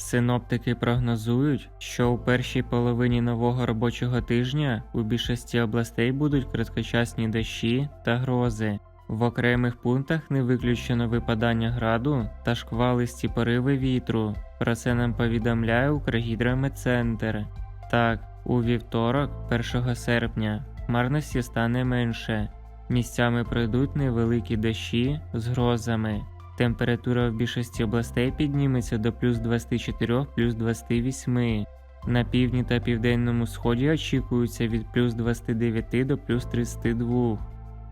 Синоптики прогнозують, що у першій половині нового робочого тижня у більшості областей будуть короткочасні дощі та грози. В окремих пунктах не виключено випадання граду та шквалисті пориви вітру. Про це нам повідомляє Укргідрометцентр. Так, у вівторок, 1 серпня, хмарності стане менше. Місцями пройдуть невеликі дощі з грозами. Температура в більшості областей підніметься до плюс 24 плюс 28. На півдні та південному сході очікується від плюс 29 до плюс 32.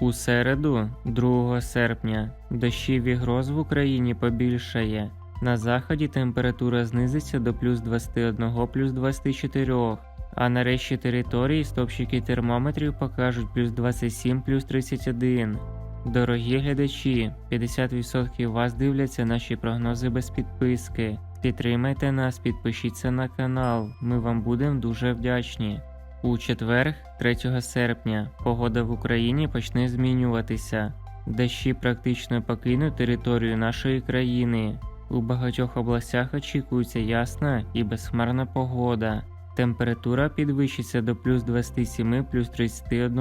У середу, 2 серпня, дощів і гроз в Україні побільшає. На заході температура знизиться до плюс 21 плюс 24, а на решті території стопчики термометрів покажуть плюс 27 плюс 31. Дорогі глядачі, 50% вас дивляться наші прогнози без підписки. Підтримайте нас, підпишіться на канал, ми вам будемо дуже вдячні. У четвер, 3 серпня, погода в Україні почне змінюватися. Дощі практично покинуть територію нашої країни. У багатьох областях очікується ясна і безхмарна погода. Температура підвищиться до плюс 27 плюс 31.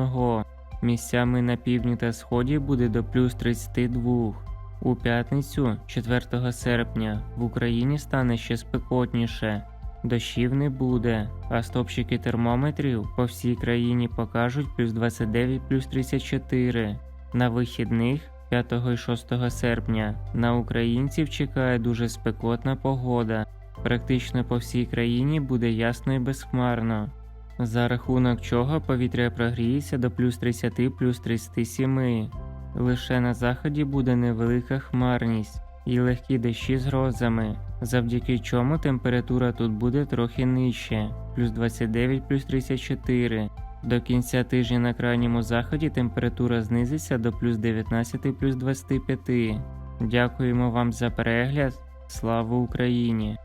Місцями на півдні та сході буде до плюс 32. У п'ятницю, 4 серпня, в Україні стане ще спекотніше. Дощів не буде, а стопчики термометрів по всій країні покажуть плюс 29 плюс 34. На вихідних 5 і 6 серпня на українців чекає дуже спекотна погода. Практично по всій країні буде ясно і безхмарно. За рахунок чого повітря прогріється до плюс 30 плюс 37. Лише на заході буде невелика хмарність і легкі дощі з грозами, завдяки чому температура тут буде трохи нижче плюс 29 плюс 34. До кінця тижня на крайньому заході температура знизиться до плюс 19 плюс 25. Дякуємо вам за перегляд. Слава Україні!